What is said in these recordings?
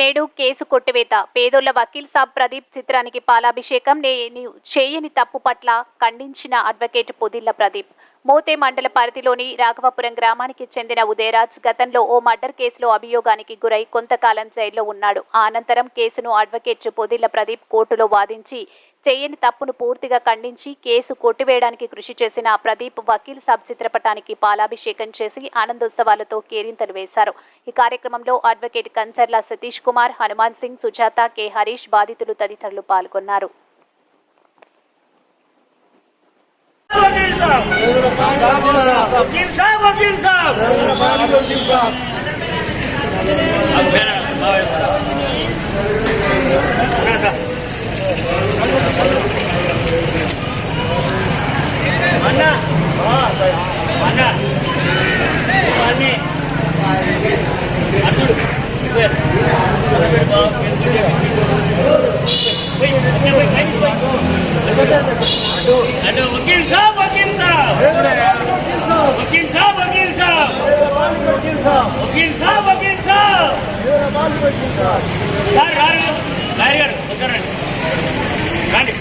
నేడు కేసు కొట్టివేత. పేదోళ్ళ వకీల్ సాబ్ ప్రదీప్ చిత్రానికి పాలాభిషేకం. నేను చేయని తప్పు పట్ల ఖండించిన అడ్వకేట్ పొదిల్ల ప్రదీప్. మోతే మండల పరిధిలోని రాఘవపురం గ్రామానికి చెందిన ఉదయరాజ్ గతంలో ఓ మర్డర్ కేసులో అభియోగానికి గురై కొంతకాలం జైల్లో ఉన్నాడు. ఆ అనంతరం కేసును అడ్వకేట్ పొదిల్ల ప్రదీప్ కోర్టులో వాదించి చేయని తప్పును పూర్తిగా ఖండించి కేసు కొట్టివేయడానికి కృషి చేసిన ప్రదీప్ వకీల్ సబ్ చిత్రపటానికి పాలాభిషేకం చేసి ఆనందోత్సవాలతో కేరింతలు వేశారు. ఈ కార్యక్రమంలో అడ్వకేట్ కంచర్ల సతీష్ కుమార్ హనుమాన్ సింగ్ సుజాత కె. హరీష్ బాధితులు తదితరులు పాల్గొన్నారు. वकील साहब वकील साहब वकील साहब अब मेरा भाव है साहब अन्ना हाँ अन्ना అటు అటు వకీల్ సాబ్ వకీల్ సాబ్. వకీల్ సాబ్ వకీల్ సాబ్. వకీల్ సాబ్ వకీల్ సాబ్. సార్ గారు లాయర్ గారు ఒకసారి రండి. రండి.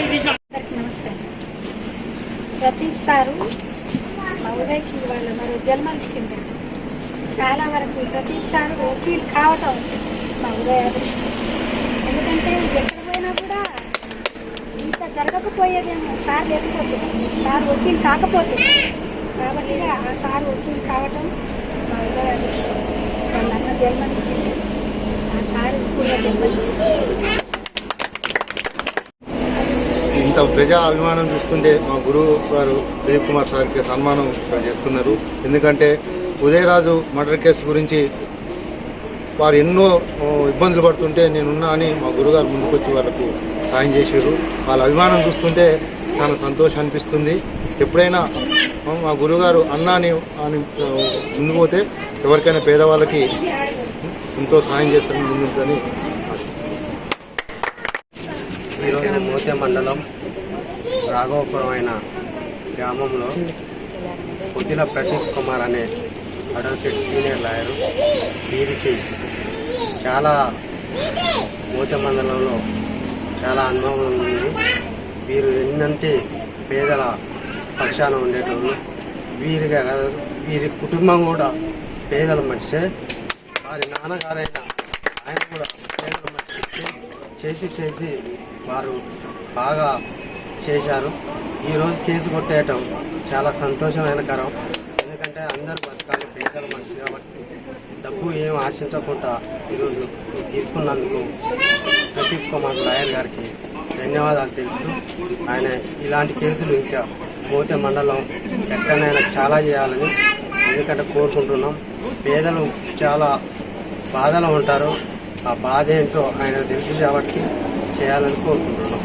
నమస్తే. ప్రదీప్ సారు మా ఉదయ్కి వాళ్ళ మరో జన్మనిచ్చిండు చాలా వరకు ప్రదీప్ సారు వకీల్ కావటం మా ఉదయ అదృష్టం. ఎందుకంటే ఎక్కడ పోయినా కూడా ఇంత జరగకపోయేదేమో సార్ లేకపోతే సార్ వకీల్ కాకపోతే. కాబట్టి ఆ సార్ వకీల్ కావటం మా ఉదయ అదృష్టం వాళ్ళన్న జన్మనిచ్చింది. ఆ సార్ కూడా జన్మనిచ్చింది. ఇంత ప్రజా అభిమానం చూస్తుంటే మా గురువు గారు దిలీప్ కుమార్ సార్కి సన్మానం చేస్తున్నారు. ఎందుకంటే ఉదయరాజు మర్డర్ కేసు గురించి వారు ఎన్నో ఇబ్బందులు పడుతుంటే నేనున్నా అని మా గురుగారు ముందుకొచ్చి వాళ్ళకు సాయం చేశారు. వాళ్ళ అభిమానం చూస్తుంటే చాలా సంతోషం అనిపిస్తుంది. ఎప్పుడైనా మా గురుగారు అన్నా అని అని ఆ, పోతే ఎవరికైనా పేదవాళ్ళకి ఎంతో సాయం చేస్తారని ముందుంటుందని ఈరోజు మోతే మండలం రాఘవపురమైన గ్రామంలో పొద్దుల ప్రదీప్ కుమార్ అనే అడ్వకేట్ సీనియర్ లాయరు. వీరికి చాలా మూత మండలంలో చాలా అనుభవం ఉంది. వీరు ఎన్నంటే పేదల పక్షాన ఉండేటోళ్ళు. వీరిగా కాదు వీరి కుటుంబం కూడా పేదల మనిషే. వారి నాన్నగారైన ఆయన కూడా పేదల మనిషి. చేసి చేసి వారు బాగా చేశారు. ఈరోజు కేసు కొట్టేయటం చాలా సంతోషమైనకరం. ఎందుకంటే అందరూ బతకాలి పేదల మనిషి కాబట్టి డబ్బు ఏం ఆశించకుండా ఈరోజు తీసుకున్నందుకు ప్రదీప్ కుమార్ లాయర్ గారికి ధన్యవాదాలు తెలుపుతూ ఆయన ఇలాంటి కేసులు ఇంకా పోతే మండలం ఎక్కడైనా చాలా చేయాలని ఎందుకంటే కోరుకుంటున్నాం. పేదలు చాలా బాధలో ఉంటారు. ఆ బాధ ఏంటో ఆయన తెలుసు కాబట్టి చేయాలని కోరుకుంటున్నాం.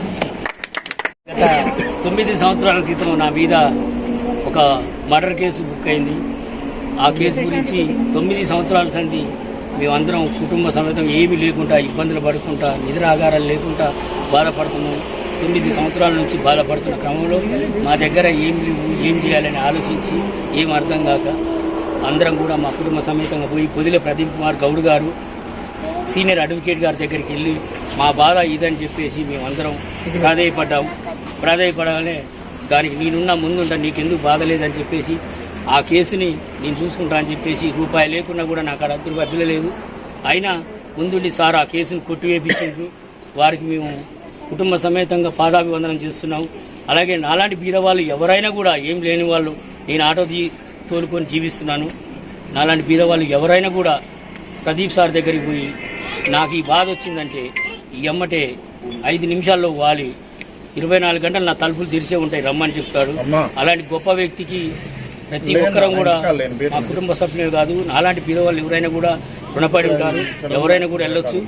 గత తొమ్మిది సంవత్సరాల క్రితం నా మీద ఒక మర్డర్ కేసు బుక్ అయింది. ఆ కేసు గురించి తొమ్మిది సంవత్సరాల సంది మేమందరం కుటుంబ సమేతం ఏమీ లేకుండా ఇబ్బందులు పడుకుంటా నిద్ర ఆగారాలు లేకుండా బాధపడుతున్నాం. తొమ్మిది సంవత్సరాల నుంచి బాధపడుతున్న క్రమంలో మా దగ్గర ఏం లేవు ఏం చేయాలని ఆలోచించి ఏం అర్థం కాక అందరం కూడా మా కుటుంబ సమేతంగా పోయి పొదిల ప్రదీప్ కుమార్ గౌడ్ గారు సీనియర్ అడ్వకేట్ గారి దగ్గరికి వెళ్ళి మా బాధ ఇదని చెప్పేసి మేమందరం ప్రాధాయపడ్డాం. ప్రాధాయపడగానే దానికి నేనున్న ముందుంటా నీకెందుకు బాధ లేదని చెప్పేసి ఆ కేసుని నేను చూసుకుంటా అని చెప్పేసి రూపాయి లేకున్నా కూడా నాకు అక్కడ అద్దరు లేదు. అయినా ముందుండి సార్ ఆ కేసును కొట్టివేపించారు వారికి మేము కుటుంబ సమేతంగా పాదాభివందనం చేస్తున్నాం. అలాగే నాలాంటి బీదవాళ్ళు ఎవరైనా కూడా ఏం లేని వాళ్ళు నేను ఆటో తీ తోలుకొని జీవిస్తున్నాను. నాలాంటి బీదవాళ్ళు ఎవరైనా కూడా ప్రదీప్ సార్ దగ్గరికి పోయి నాకు ఈ బాధ వచ్చిందంటే ఈ ఎమ్మటే ఐదు నిమిషాల్లో వాలి. ఇరవై నాలుగు గంటలు నా తలుపులు తెరిచే ఉంటాయి రమ్మని చెప్తాడు. అలాంటి గొప్ప వ్యక్తికి ప్రతి ఒక్కరం కూడా మా కుటుంబ సభ్యులు కాదు అలాంటి పేదవాళ్ళు ఎవరైనా కూడా రుణపడి ఉంటారు. ఎవరైనా కూడా వెళ్ళొచ్చు.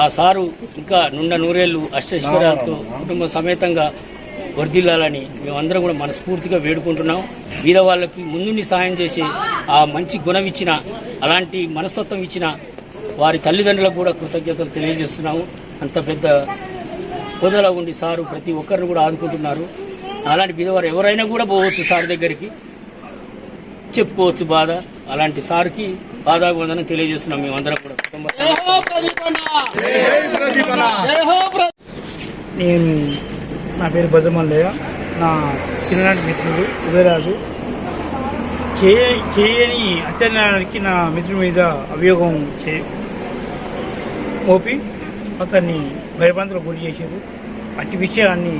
ఆ సారు ఇంకా నుండ నూరేళ్ళు అష్టైశ్వర్యాలతో కుటుంబ సమేతంగా వర్ధిల్లాలని మేమందరం కూడా మనస్ఫూర్తిగా వేడుకుంటున్నాం. బీద వాళ్ళకి ముందుండి సాయం చేసి ఆ మంచి గుణం ఇచ్చిన అలాంటి మనస్తత్వం ఇచ్చిన వారి తల్లిదండ్రులకు కూడా కృతజ్ఞతలు తెలియజేస్తున్నాము. అంత పెద్ద హోదాలో ఉండి సారు ప్రతి ఒక్కరిని కూడా ఆదుకుంటున్నారు. అలాంటి బీదవారు ఎవరైనా కూడా పోవచ్చు సార్ దగ్గరికి. చెప్పుకోవచ్చు బాధ. అలాంటి సార్కి బాధాబంధనం తెలియజేస్తున్నాం. మేమందరం కూడా నేను నా పేరు బజమల్లయ్య. నా చిన్ననాటి మిత్రుడు ఉదయరాజు. చేయ చేయని అత్యాచారానికి నా మిత్రుడి మీద అభియోగం చే మోపి అతన్ని భయభ్రాంతులకు గురి చేశారు అట్టి విషయాన్ని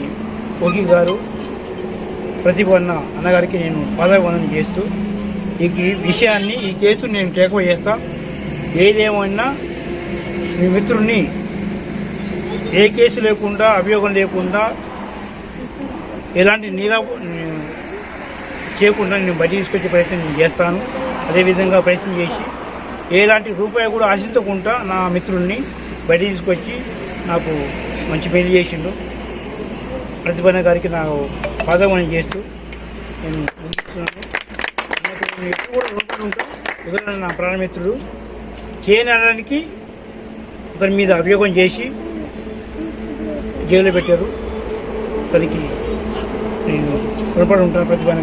ఓకి గారు ప్రతిభ అన్న అన్నగారికి నేను పాదాభివందనం చేస్తూ ఈ విషయాన్ని ఈ కేసు నేను టేకవ చేస్తా. ఏదేమైనా మీ మిత్రుడిని ఏ కేసు లేకుండా అభియోగం లేకుండా ఎలాంటి నీరా చేయకుండా నేను బయట తీసుకొచ్చే ప్రయత్నం నేను చేస్తాను. అదేవిధంగా ప్రయత్నం చేసి ఎలాంటి రూపాయి కూడా ఆశించకుండా నా మిత్రుడిని బయట తీసుకొచ్చి నాకు మంచి పెళ్ళి చేసిండు. ప్రతిభన గారికి నా పాదమని చేస్తూ నేను ముగిస్తున్నాను. ఎప్పుడు కూడా ఉంటాను నా ప్రాణమిత్రుడు చేయనడానికి అతని మీద అభియోగం చేసి జైల్లో పెట్టారు. అతనికి నేను రుణపడి ఉంటాను ప్రతిభాన